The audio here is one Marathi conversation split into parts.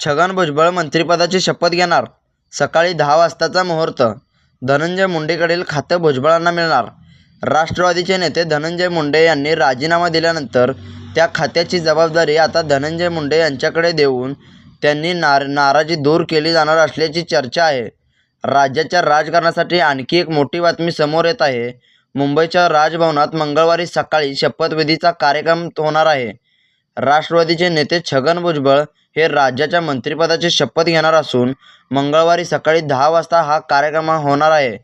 छगन भुजबळ मंत्रिपदाची शपथ घेणार. सकाळी दहा वाजताचा मुहूर्त. धनंजय मुंडेकडील खातं भुजबळांना मिळणार. राष्ट्रवादीचे नेते धनंजय मुंडे यांनी राजीनामा दिल्यानंतर त्या खात्याची जबाबदारी आता धनंजय मुंडे यांच्याकडे देऊन त्यांनी नार नाराजी दूर केली जाणार असल्याची चर्चा आहे. राज्याच्या राजकारणासाठी आणखी एक मोठी बातमी समोर येत आहे. मुंबईच्या राजभवनात मंगळवारी सकाळी शपथविधीचा कार्यक्रम होणार आहे. राष्ट्रवादीचे नेते छगन भुजबळ हे राज्याच्या मंत्रिपदाची शपथ घेणार असून मंगळवारी सकाळी दहा वाजता हा कार्यक्रम होणार आहे.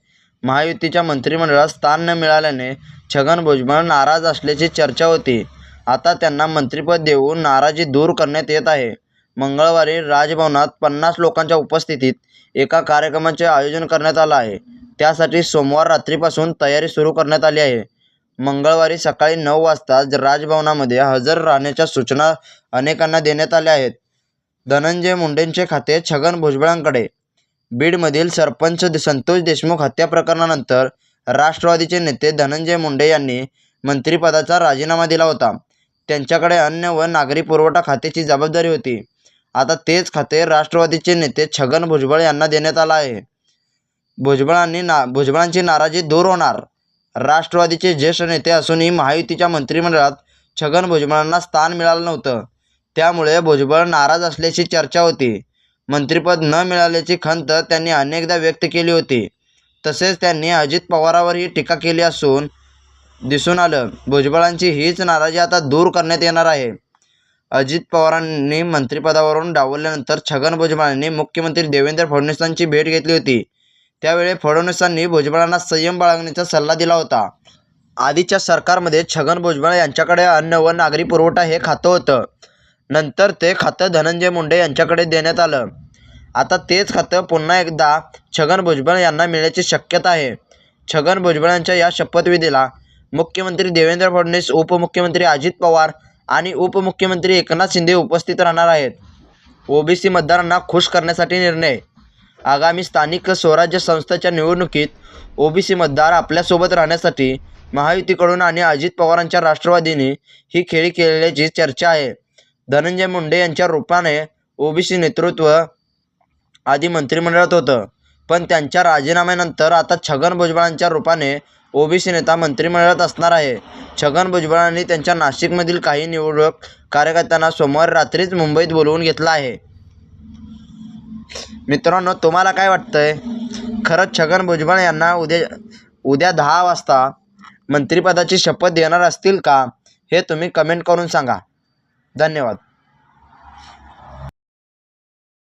महायुतीच्या मंत्रिमंडळात स्थान न मिळाल्याने छगन भुजबळ नाराज असल्याची चर्चा होती. आता त्यांना मंत्रिपद देऊन नाराजी दूर करण्यात येत आहे. मंगळवारी राजभवनात पन्नास लोकांच्या उपस्थितीत एका कार्यक्रमाचे आयोजन करण्यात आलं आहे. त्यासाठी सोमवार रात्रीपासून तयारी सुरू करण्यात आली आहे. मंगळवारी सकाळी नऊ वाजता राजभवनामध्ये हजर राहण्याच्या सूचना अनेकांना देण्यात आल्या आहेत. धनंजय मुंडेंचे खाते छगन भुजबळांकडे. बीडमधील सरपंच संतोष देशमुख हत्या प्रकरणानंतर राष्ट्रवादीचे नेते धनंजय मुंडे यांनी मंत्रिपदाचा राजीनामा दिला होता. त्यांच्याकडे अन्न व नागरी पुरवठा खात्याची जबाबदारी होती. आता तेच खाते राष्ट्रवादीचे नेते छगन भुजबळ यांना देण्यात आलं आहे. भुजबळांनी ना भुजबळांची नाराजी दूर होणार. राष्ट्रवादीचे ज्येष्ठ नेते असूनही महायुतीच्या मंत्रिमंडळात छगन भुजबळांना स्थान मिळालं नव्हतं. त्यामुळे भुजबळ नाराज असल्याची चर्चा होती. मंत्रिपद न मिळाल्याची खंत त्यांनी अनेकदा व्यक्त केली होती. तसेच त्यांनी अजित पवारावरही टीका केली असून दिसून आलं भुजबळांची हीच नाराजी आता दूर करण्यात येणार आहे. अजित पवारांनी मंत्रिपदावरून डावलल्यानंतर छगन भुजबळांनी मुख्यमंत्री देवेंद्र फडणवीसांची भेट घेतली होती. त्यावेळी फडणवीसांनी भुजबळांना संयम बाळगण्याचा सल्ला दिला होता. आधीच्या सरकारमध्ये छगन भुजबळ यांच्याकडे अन्न व नागरी पुरवठा हे खातं होतं. नंतर ते खातं धनंजय मुंडे यांच्याकडे देण्यात आलं. आता तेच खातं पुन्हा एकदा छगन भुजबळ यांना मिळण्याची शक्यता आहे. छगन भुजबळांच्या या शपथविधीला मुख्यमंत्री देवेंद्र फडणवीस उपमुख्यमंत्री अजित पवार आणि उपमुख्यमंत्री एकनाथ शिंदे उपस्थित राहणार आहेत. ओबीसी मतदारांना खुश करण्यासाठी निर्णय. आगामी स्थानिक स्वराज्य संस्थेच्या निवडणुकीत ओबीसी मतदार आपल्यासोबत राहण्यासाठी महायुतीकडून आणि अजित पवारांच्या राष्ट्रवादीने ही खेळी केल्याची चर्चा आहे. धनंजय मुंडे यांच्या रूपाने ओबीसी नेतृत्व आधी मंत्रिमंडळात होतं. पण त्यांच्या राजीनाम्यानंतर आता छगन भुजबळांच्या रूपाने ओबीसी नेता मंत्रिमंडळात असणार आहे. छगन भुजबळांनी त्यांच्या नाशिकमधील काही निवडक कार्यकर्त्यांना सोमवारी रात्रीच मुंबईत बोलवून घेतलं आहे. मित्रांनो तुम्हाला काय वाटतंय? खरंच छगन भुजबळ यांना उद्या उद्या दहा वाजता मंत्रिपदाची शपथ देणार असतील का? हे तुम्ही कमेंट करून सांगा. धन्यवाद.